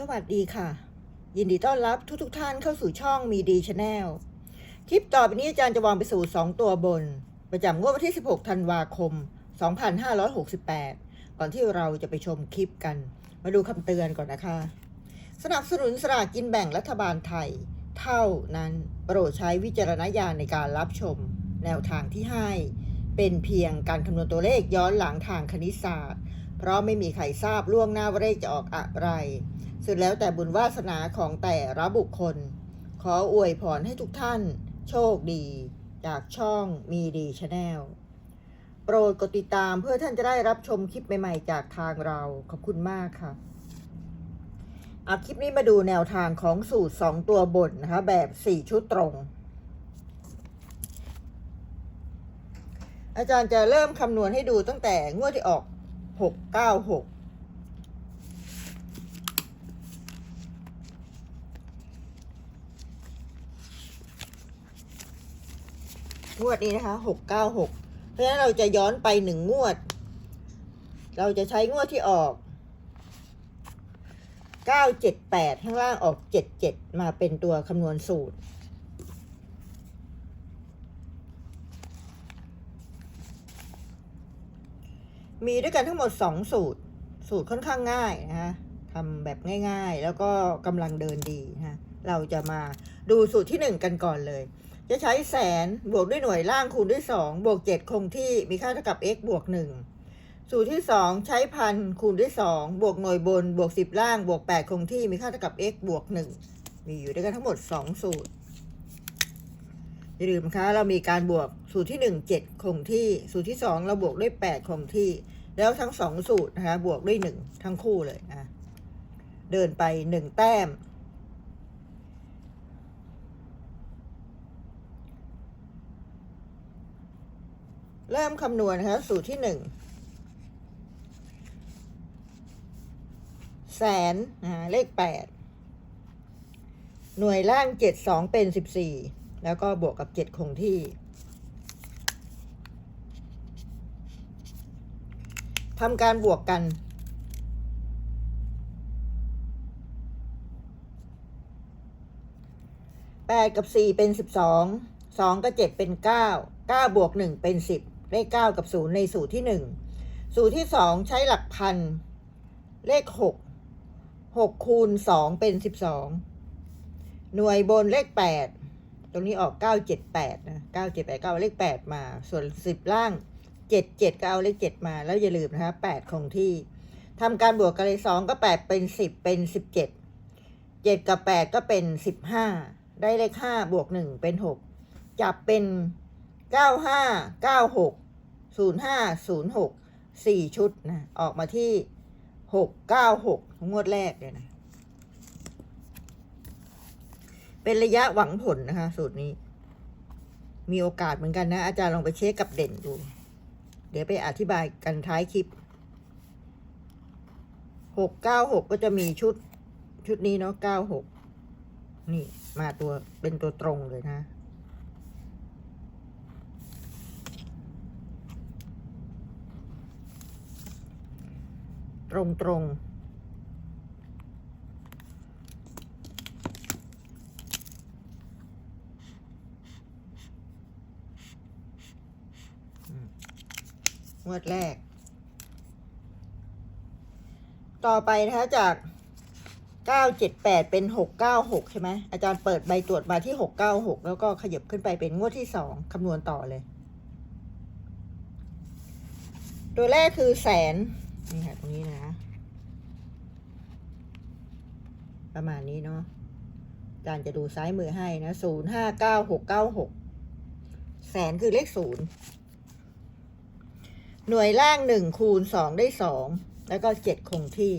สวัสดีค่ะ ยินดีต้อนรับทุกทุกท่านเข้าสู่ช่องมีดีชาแนลคลิปต่อไปนี้อาจารย์จะวางไปสู่ 2 ตัวบน ประจำงวดวันที่ 16 ธันวาคม 2568 ก่อนที่เราจะไปชมคลิปกัน มาดูคำเตือนก่อนนะคะ สนับสนุนสลากกินแบ่งรัฐบาลไทย เท่านั้นโปรดใช้วิจารณญาณในการรับชม แนวทางที่ให้ เป็นเพียงการคำนวณตัวเลขย้อนหลังทางคณิตศาสตร์ เพราะไม่มีใครทราบล่วงหน้าว่าเลขจะออกอะไร สุดแล้วแต่บุญวาสนาของแต่ละบุคคล ขออวยพรให้ทุกท่าน โชคดี จากช่องมีดีชาแนลโปรดกดติดตามเพื่อท่านจะได้รับชมคลิปใหม่ ๆ จากทางเราขอบคุณมากค่ะเอาคลิปนี้มาดูแนวทางของสูตร 2 ตัวบนนะคะ แบบ 4 ชุดตรง อาจารย์จะเริ่มคำนวณให้ดูตั้งแต่งวดที่ออก 696 งวดนี้นะคะหกเก้าหกเพราะฉะนั้นเราจะย้อนไปหนึ่งงวด เราจะใช้งวดที่ออกเก้าเจ็ดแปดข้างล่างออกเจ็ดเจ็ดมาเป็นตัวคำนวณสูตร มีด้วยกันทั้งหมดสองสูตร สูตรค่อนข้างง่ายนะคะทำแบบง่ายๆ แล้วก็กำลังเดินดีนะะเราจะมาดูสูตรที่หนึ่งกันก่อนเลย จะใช้แสนบวกด้วยหน่วยล่างคูณด้วย 2 บวก 7 คงที่มีค่าเท่ากับ x บวก 1 สูตรที่ 2 ใช้พันคูณด้วย 2 บวกหน่วยบน บวก 10 ล่าง บวก 8 คงที่มีค่าเท่ากับ x บวก 1 มีอยู่ด้วยกันทั้งหมด 2 สูตร อย่าลืมคะเรามีการบวกสูตรที่ 1 7 คงที่ สูตรที่ 2 เราบวกด้วย 8 คงที่ แล้วทั้ง 2 สูตรนะคะบวกด้วย 1 ทั้งคู่เลยนะเดินไป 1 แต้ม เริ่มคำนวณนะคะสูตรที่หนึ่งแสนนะเลขแปดหน่วยล่างเจ็ดสองเป็นสิบสี่แล้วก็บวกกับเจ็ดคงที่ทำการบวกกัน แปดกับสี่เป็นสิบสอง สองกับเจ็ดเป็นเก้า เก้าบวกหนึ่งเป็นสิบ เลขเก้ากับศูนย์ในสูตรที่หนึ่งสูตรที่สองใช้หลักพัน เลขหกหกคูณสองเป็นสิบสองหน่วยบนเลขแปดตรงนี้ออกเก้าเจ็ดแปดนะเก้าเจ็ดแปดเก้าเลขแปดมา ส่วนสิบล่างเจ็ดเจ็ดก็เอาเลขเจ็ดมา แล้วอย่าลืมนะคะแปดคงที่ทำการบวกกันเลยสองก็แปดเป็นสิบเป็นสิบเจ็ดเจ็ดกับแปดก็เป็นสิบห้าได้เลขห้าบวกหนึ่งเป็นหกจับเป็น เก้าห้าเก้าหกศูนย์ห้าศูนย์หกสี่ชุดนะ ออกมาที่หกเก้าหกงวดแรกเลยนะ เป็นระยะหวังผลนะคะ สูตรนี้ มีโอกาสเหมือนกันนะ อาจารย์ลองไปเช็คกับเด่นดู เดี๋ยวไปอธิบายกันท้ายคลิปหกเก้าหกก็จะมีชุดชุดนี้เนาะเก้าหกนี่มาตัวเป็นตัวตรงเลยนะ ตรงตรงงวดแรก ต่อไปนะคะจากเก้าเจ็ดแปดเป็นหกเก้าหกใช่ไหมอาจารย์เปิดใบตรวจมาที่หกเก้าหกแล้วก็ขยับขึ้นไปเป็นงวดที่สองคำนวณต่อเลย ตัวแรกคือแสน นี่ค่ะตรงนี้นะ ประมาณนี้เนาะอาจารจะดูซ้ายมือให้นะศูนย์ห้าเก้าหกเก้าหกแสนคือเลขศูนย์หน่วยล่างหนึ่งคูณสองได้สองแล้วก็เจ็ดคงที่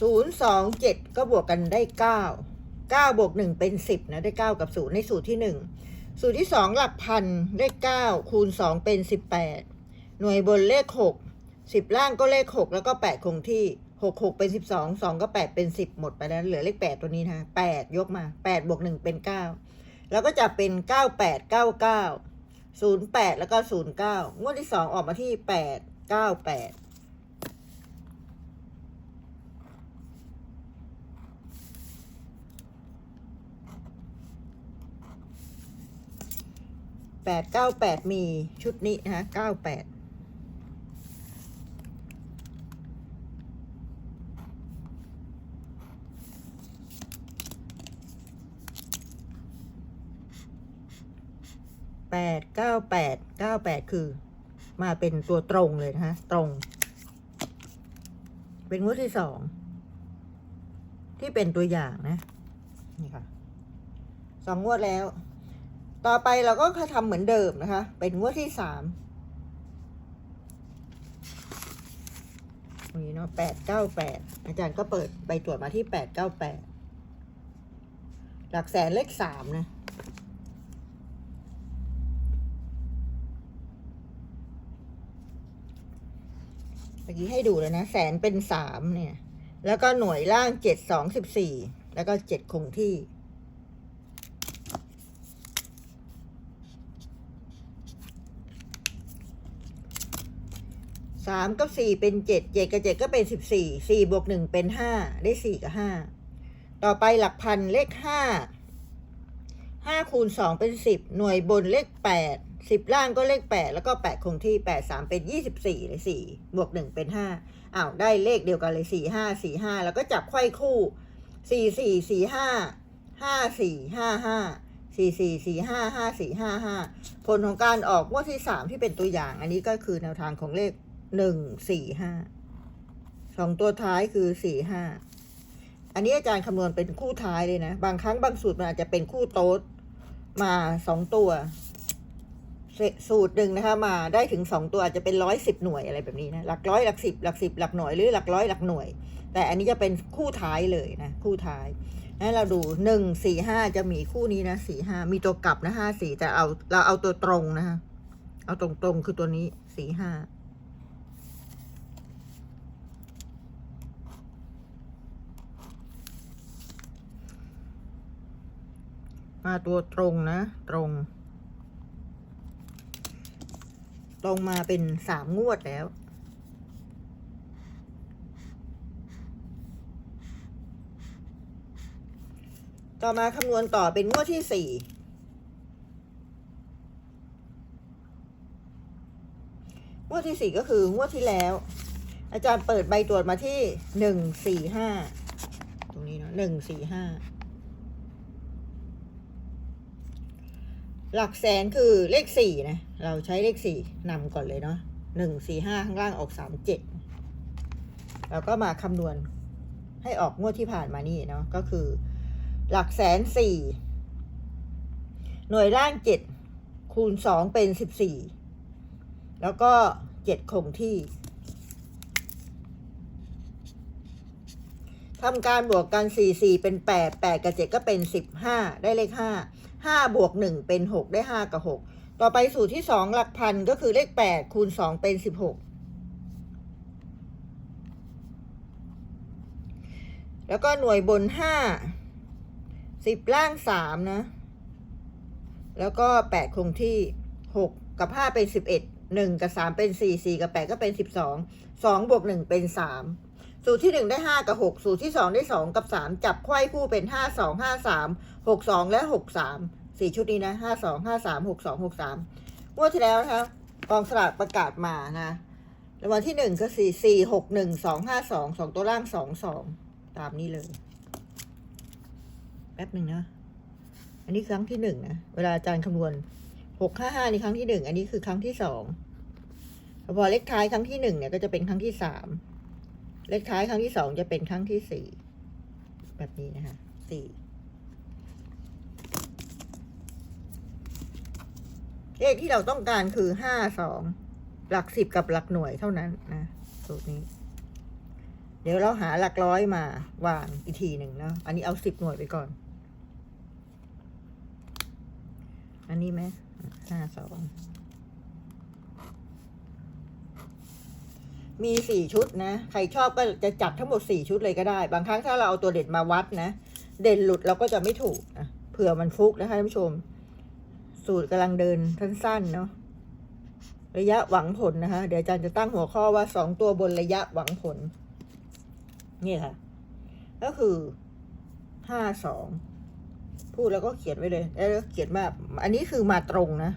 ศูนย์สองเจ็ดก็บวกกันได้เก้าเก้าบวกหนึ่งเป็นสิบนะได้เก้ากับศูนย์ในสูตรที่หนึ่ง สูตรที่ 2 หลักพันเลข 9 คูณ 2 เป็น 18 หน่วยบนเลข 6 10 ล่างก็เลข 6 แล้วก็ 8 คงที่ 6 6 เป็น 12 2 ก็ 8 เป็น 10 หมดไปแล้ว เหลือเลข 8 ตัวนี้นะ 8 ยกมา 8 บวก 1 เป็น 9 แล้วก็จะเป็น 9 8 9 9 0 8 แล้วก็ 0 9 งวดที่ 2 ออกมาที่ 8 9 8 แปดเก้าแปดมีชุดนี้นะคะเก้าแปดแปดเก้าแปดเก้าแปดคือมาเป็นตัวตรงเลยนะคะตรง เป็นงวดที่สองที่เป็นตัวอย่างนะ นี่ค่ะสองงวดแล้ว ต่อไปเราก็ทำเหมือนเดิมนะคะ เป็นงวดที่สามตรงนี้เนาะแปดเก้าแปดอาจารย์ก็เปิดใบตรวจมาที่แปดเก้าแปดหลักแสนเลขสามนะ เมื่อกี้ให้ดูแล้วนะ แสนเป็นสามเนี่ย แล้วก็หน่วยล่างเจ็ดสองสิบสี่แล้วก็เจ็ดคงที่ สามกับสี่เป็นเจ็ดเจ็ดกับเจ็ดก็เป็นสิบสี่สี่บวกหนึ่งเป็นห้าได้สี่กับห้าต่อไปหลักพันเลขห้าห้าคูณสองเป็นสิบหน่วยบนเลขแปดสิบล่างก็เลขแปดแล้วก็แปดคงที่แปดสามเป็นยี่สิบสี่เลยสี่บวกหนึ่งเป็นห้าอ้าวได้เลขเดียวกันเลยสี่ห้าสี่ห้าแล้วก็จับไขว้คู่สี่สี่สี่ห้าห้าสี่ห้าห้าสี่สี่สี่ห้าห้าสี่ห้าห้าผลของการออกงวดที่สามที่เป็นตัวอย่าง อันนี้ก็คือแนวทางของเลข หนึ่งสี่ห้าสองตัวท้ายคือสี่ห้าอันนี้อาจารย์คำนวณเป็นคู่ท้ายเลยนะ บางครั้งบางสูตรมันอาจจะเป็นคู่โต๊ดมาสองตัว สูตรหนึ่งนะคะ มาได้ถึงสองตัวอาจจะเป็นร้อยสิบหน่วยอะไรแบบนี้นะหลักร้อยหลักสิบหลักสิบหลักหน่วยหรือหลักร้อยหลักหน่วย แต่อันนี้จะเป็นคู่ท้ายเลยนะคู่ท้ายนั้นเราดูหนึ่งสี่ห้าจะมีคู่นี้นะสี่ห้ามีตัวกลับนะห้าสี่แต่เอาเราเอาตัวตรงนะคะเอาตรงๆคือตัวนี้สี่ห้า มาตัวตรงนะ ตรง ตรงมาเป็นสามงวดแล้ว ต่อมาคำนวณต่อเป็นงวดที่สี่งวดที่สี่ก็คืองวดที่แล้ว อาจารย์เปิดใบตรวจมาที่หนึ่งสี่ห้าตรงนี้เนาะหนึ่งสี่ห้า หลักแสนคือเลขสี่นะ เราใช้เลขสี่นำก่อนเลยเนาะหนึ่งสี่ห้าข้างล่างออกสามเจ็ดแล้วก็มาคำนวณให้ออกงวดที่ผ่านมานี่เนาะก็คือ หลักแสนสี่หน่วยล่างเจ็ดคูณสองเป็นสิบสี่แล้วก็เจ็ดคงที่ทำการบวกกันสี่สี่เป็นแปดแปดกับเจ็ดก็เป็นสิบห้าได้เลขห้าห้าบวกหนึ่งเป็นหกได้ห้ากับหกต่อไปสูตรที่สองหลักพันก็คือเลขแปดคูณสองเป็นสิบหกแล้วก็หน่วยบนห้าสิบล่างสามนะ แล้วก็แปดคงที่หกกับห้าเป็นสิบเอ็ดหนึ่งกับสามเป็นสี่สี่กับแปดก็เป็นสิบสองสองบวกหนึ่งเป็นสาม สูตรที่หนึ่งได้ห้ากับหกสูตรที่สองได้สองกับสามจับไขว้คู่เป็นห้าสองห้าสามหกสองและหกสามสี่ชุดนี้นะห้าสองห้าสามหกสองหกสามงวดที่แล้วนะคะกองสลากประกาศมานะรางวัลที่หนึ่งก็สี่สี่หกหนึ่งสองห้าสองสองตัวล่างสองสองตามนี้เลย แป๊บหนึ่งนะ อันนี้ครั้งที่หนึ่งนะ เวลาอาจารย์คำนวณหกห้าห้านี่ครั้งที่หนึ่งอันนี้คือครั้งที่สองพอเลขท้ายครั้งที่หนึ่งเนี่ยก็จะเป็นครั้งที่สาม เลขท้ายครั้งที่สองจะเป็นครั้งที่สี่แบบนี้นะคะสี่เลขที่เราต้องการคือห้าสองหลักสิบกับหลักหน่วยเท่านั้นนะสูตรนี้ เดี๋ยวเราหาหลักร้อยมาวางอีกทีหนึ่งเนาะอันนี้เอาสิบหน่วยไปก่อน อันนี้ไหมห้าสอง มีสี่ชุดนะ ใครชอบก็จะจัดทั้งหมดสี่ชุดเลยก็ได้ บางครั้งถ้าเราเอาตัวเด่นมาวัดนะ เด่นหลุดเราก็จะไม่ถูกนะเผื่อมันฟุกนะคะท่านผู้ชม สูตรกำลังเดินสั้นๆเนาะ ระยะหวังผลนะคะ เดี๋ยวอาจารย์จะตั้งหัวข้อว่าสองตัวบนระยะหวังผล นี่ค่ะ ก็คือห้าสองพูดแล้วก็เขียนไว้เลยแล้วเขียนมาอันนี้คือมาตรงนะ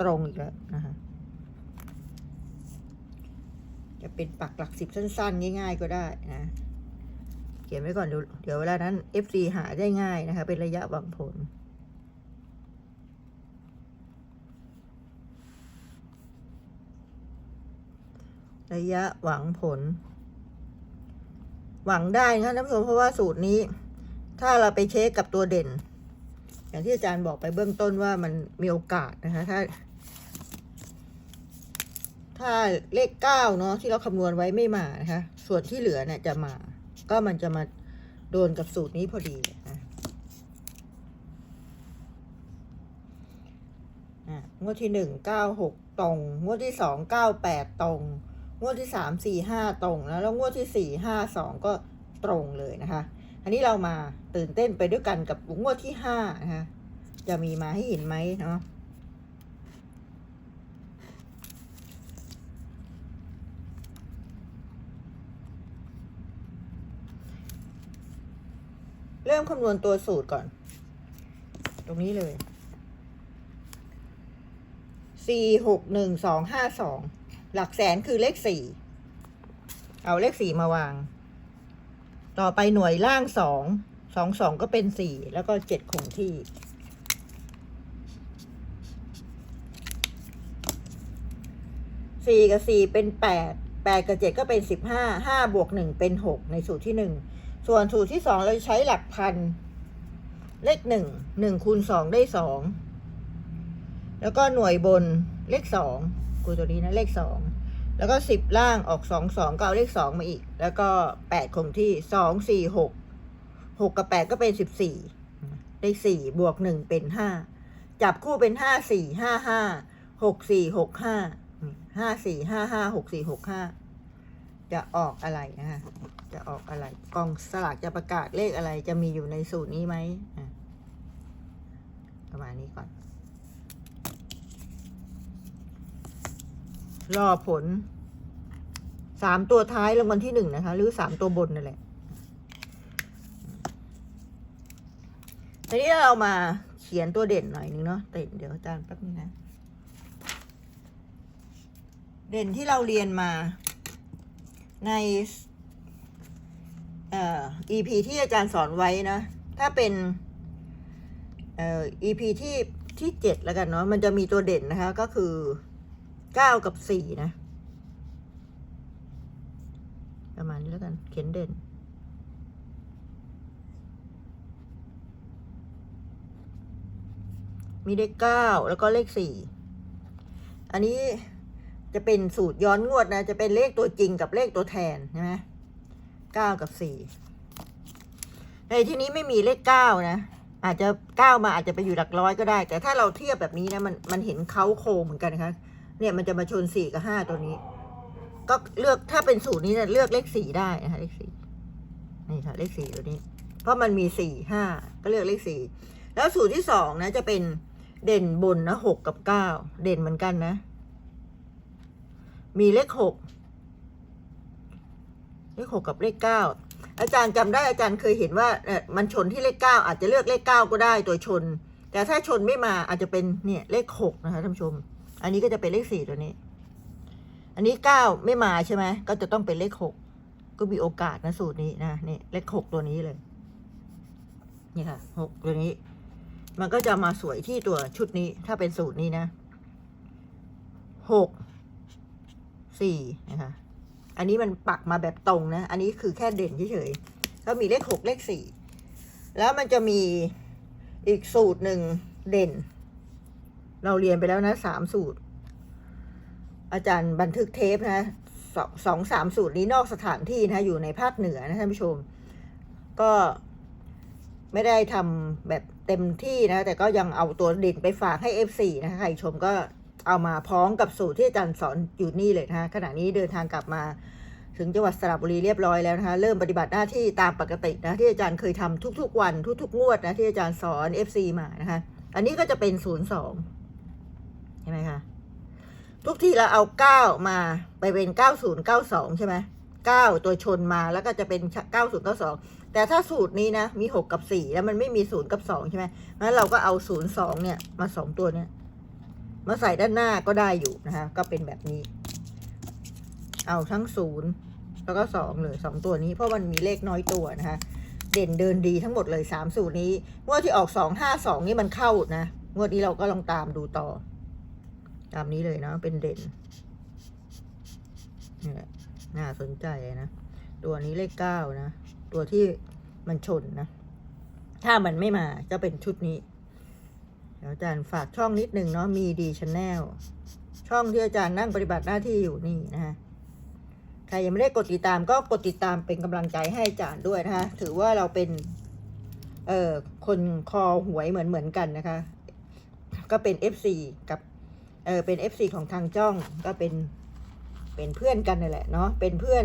ตรงอีกแล้วนะคะ จะเป็นปักหลักสิบสั้น ๆ ง่ายๆก็ได้นะ เขียนไว้ก่อนเดี๋ยวเดี๋ยวเวลานั้น FC หาได้ง่ายนะคะ เป็นระยะหวังผล ระยะหวังผล หวังได้นะคะท่านผู้ชมเพราะว่าสูตรนี้ ถ้าเราไปเช็คกับตัวเด่น อย่างที่อาจารย์บอกไปเบื้องต้นว่ามันมีโอกาสนะคะ ถ้า ถ้าเลขเก้าเนาะที่เราคำนวณไว้ไม่มานะคะ ส่วนที่เหลือเนี่ยจะมา ก็มันจะมาโดนกับสูตรนี้พอดีนะอะงวดที่หนึ่งเก้าหกตรง งวดที่สองเก้าแปดตรง งวดที่สามสี่ห้าตรงแล้วแล้วงวดที่สี่ห้าสองก็ตรงเลยนะคะ อันนี้เรามาตื่นเต้นไปด้วยกันกับงวดที่ห้านะคะ จะมีมาให้เห็นไหมเนาะ ริ่มคำนวณตัวสูตรก่อน ตรงนี้เลยสี่หกหนึ่งสองห้าสองหลักแสนคือเลขสี่เอาเลขสี่มาวาง ต่อไปหน่วยล่างสองสองสองก็เป็นสี่แล้วก็เจ็ดคงที่สี่กับสี่เป็นแปดแปดกับเจ็ดก็เป็นสิบห้าห้าบวกหนึ่งเป็นหกในสูตรที่หนึ่ง ส่วนสูตรที่สองเราใช้หลักพัน เลขหนึ่งหนึ่งคูณสองได้สองแล้วก็หน่วยบนเลขสองกูตัวนี้นะเลขสองแล้วก็สิบล่างออกสองสองก็เอาเลขสองมาอีก แล้วก็แปดคงที่สองสี่หกหกกับแปดก็เป็นสิบสี่ได้สี่บวกหนึ่งเป็นห้าจับคู่เป็นห้าสี่ห้าห้าหกสี่หกห้าห้าสี่ห้าห้าหกสี่หกห้า จะออกอะไรนะคะ จะออกอะไร กองสลากจะประกาศเลขอะไร จะมีอยู่ในสูตรนี้ไหมประมาณนี้ก่อน รอผล สามตัวท้ายรางวัลที่หนึ่งนะคะ หรือสามตัวบนนั่นแหละ ทีนี้เรามาเขียนตัวเด่นหน่อยนึงเนาะแต่เดี๋ยวอาจารย์แป๊บนึงนะ เด่นที่เราเรียนมา ในเอ่อ EP ที่อาจารย์สอนไว้นะ ถ้าเป็นเอ่อ EP ที่ที่เจ็ดแล้วกันเนาะมันจะมีตัวเด่นนะคะ ก็คือเก้ากับสี่นะ ประมาณนี้แล้วกัน เขียนเด่นมีเลขเก้าแล้วก็เลขสี่ อันนี้ จะเป็นสูตรย้อนงวดนะ จะเป็นเลขตัวจริงกับเลขตัวแทนใช่ไหมเก้ากับสี่ในที่นี้ไม่มีเลขเก้านะ อาจจะเก้ามาอาจจะไปอยู่หลักร้อยก็ได้ แต่ถ้าเราเทียบแบบนี้นะ มันมันเห็นเขาโคงเหมือนกันนะคะเนี่ยมันจะมาชนสี่กับห้าตัวนี้ ก็เลือกถ้าเป็นสูตรนี้เนี่ยเลือกเลขสี่ได้นะคะเลขสี่นี่ค่ะเลขสี่ตัวนี้ เพราะมันมีสี่ห้าก็เลือกเลขสี่แล้วสูตรที่สองนะจะเป็นเด่นบนนะหกกับเก้าเด่นเหมือนกันนะ มีเลขหกเลขหกกับเลขเก้าอาจารย์จำได้อาจารย์เคยเห็นว่ามันชนที่เลขเก้าอาจจะเลือกเลขเก้าก็ได้ตัวชน แต่ถ้าชนไม่มาอาจจะเป็นเนี่ยเลขหกนะคะท่านผู้ชม อันนี้ก็จะเป็นเลขสี่ตัวนี้ อันนี้เก้าไม่มาใช่ไหมก็จะต้องเป็นเลขหกก็มีโอกาสนะสูตรนี้นะนี่เลขหกตัวนี้เลย นี่ค่ะหกตัวนี้ มันก็จะมาสวยที่ตัวชุดนี้ ถ้าเป็นสูตรนี้นะหก สี่นะคะอันนี้มันปักมาแบบตรงนะ อันนี้คือแค่เด่นเฉยๆก็มีเลขหกเลขสี่แล้วมันจะมีอีกสูตรหนึ่งเด่น เราเรียนไปแล้วนะสามสูตร อาจารย์บันทึกเทปนะสองสองสามสูตรนี้นอกสถานที่นะอยู่ในภาคเหนือนะท่านผู้ชม ก็ไม่ได้ทำแบบเต็มที่นะ แต่ก็ยังเอาตัวเด่นไปฝากให้ F4 นะคะใครชมก็ เอามาพร้อมกับสูตรที่อาจารย์สอนอยู่นี่เลยนะคะขณะนี้เดินทางกลับมาถึงจังหวัดสระบุรีเรียบร้อยแล้วนะคะเริ่มปฏิบัติหน้าที่ตามปกตินะที่อาจารย์เคยทำทุก ๆ วันทุก ๆ งวดนะที่อาจารย์สอน FC มานะคะอันนี้ก็จะเป็นศูนย์สองใช่ไหมคะทุกที่เราเอาเก้ามาไปเป็นเก้าศูนย์เก้าสองใช่ไหมเก้าตัวชนมาแล้วก็จะเป็นเก้าศูนย์เก้าสองแต่ถ้าสูตรนี้นะมีหกกับสี่แล้วมันไม่มีศูนย์กับสองใช่ไหมงั้นเราก็เอาศูนย์สองเนี่ยมาสองตัวเนี่ย มาใส่ด้านหน้าก็ได้อยู่นะคะก็เป็นแบบนี้ เอาทั้งศูนย์แล้วก็สองเลยสองตัวนี้เพราะมันมีเลขน้อยตัวนะคะเด่นเดินดีทั้งหมดเลยสามสูตรนี้งวดที่ออกสองห้าสองนี่มันเข้านะงวดนี้เราก็ลองตามดูต่อ ตามนี้เลยนะเป็นเด่นนี่แหละน่าสนใจนะ ตัวนี้เลขเก้านะ ตัวที่มันชนนะ ถ้ามันไม่มาจะเป็นชุดนี้ ดี๋ยวอาจารย์ฝากช่องนิดหนึ่งเนาะมีดีชแนลช่องที่อาจารย์นั่งปฏิบัติหน้าที่อยู่นี่นะฮะใครยังไม่ได้กดติดตามก็กดติดตามเป็นกำลังใจให้อาจารย์ด้วยนะคะถือว่าเราเป็น เอ่อคนคอหวยเหมือนเหมือนกันนะคะ ก็เป็น FC กับเออเป็น FC ของทางจ้องก็เป็นเป็นเพื่อนกันนั่นแหละเนาะเป็นเพื่อน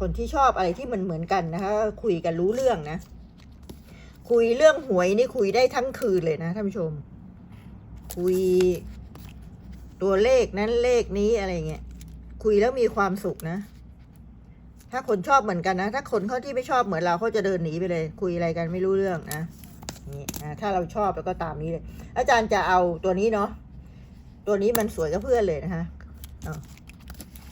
คนที่ชอบอะไรที่มันเหมือนกันนะคะ คุยกันรู้เรื่องนะ คุยเรื่องหวยนี่คุยได้ทั้งคืนเลยนะท่านผู้ชม คุย ตัวเลขนั้นเลขนี้อะไรเงี้ยคุยแล้วมีความสุขนะ ถ้าคนชอบเหมือนกันนะ ถ้าคนเขาที่ไม่ชอบเหมือนเราเขาจะเดินหนีไปเลย คุยอะไรกันไม่รู้เรื่องนะนี่นะถ้าเราชอบแล้วก็ตามนี้เลย อาจารย์จะเอาตัวนี้เนาะตัวนี้มันสวยกับเพื่อนเลยนะคะ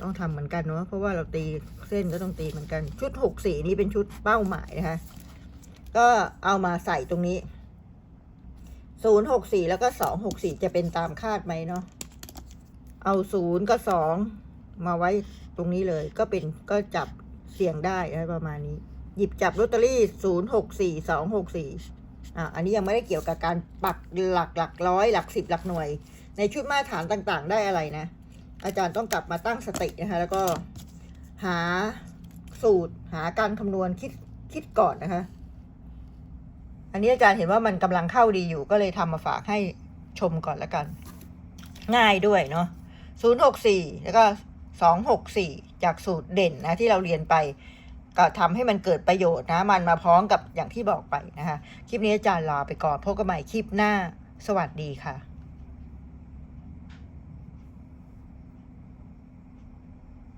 ต้องทำเหมือนกันเนาะเพราะว่าเราตีเส้นก็ต้องตีเหมือนกัน ชุดหกสีนี้เป็นชุดเป้าหมายนะคะก็เอามาใส่ตรงนี้ ศูนย์หกสี่แล้วก็สองหกสี่จะเป็นตามคาดไหมเนาะเอาศูนย์กับสองมาไว้ตรงนี้เลย ก็เป็นก็จับเสี่ยงได้นะประมาณนี้ หยิบจับลอตเตอรี่ศูนย์หกสี่สองหกสี่อะอันนี้ยังไม่ได้เกี่ยวกับการปักหลักหลักร้อยหลักสิบหลักหน่วย ในชุดมาตรฐานต่างๆ ได้อะไรนะ อาจารย์ต้องกลับมาตั้งสตินะคะแล้วก็หาสูตรหาการคำนวณคิดคิดก่อนนะคะ อันนี้อาจารย์เห็นว่ามันกำลังเข้าดีอยู่ก็เลยทำมาฝากให้ชมก่อนละกัน ง่ายด้วยเนาะศูนย์หกสี่แล้วก็สองหกสี่จากสูตรเด่นนะที่เราเรียนไป ก็ทำให้มันเกิดประโยชน์นะ มันมาพร้อมกับอย่างที่บอกไปนะคะ คลิปนี้อาจารย์ลาไปก่อนพบกันใหม่คลิปหน้า สวัสดีค่ะ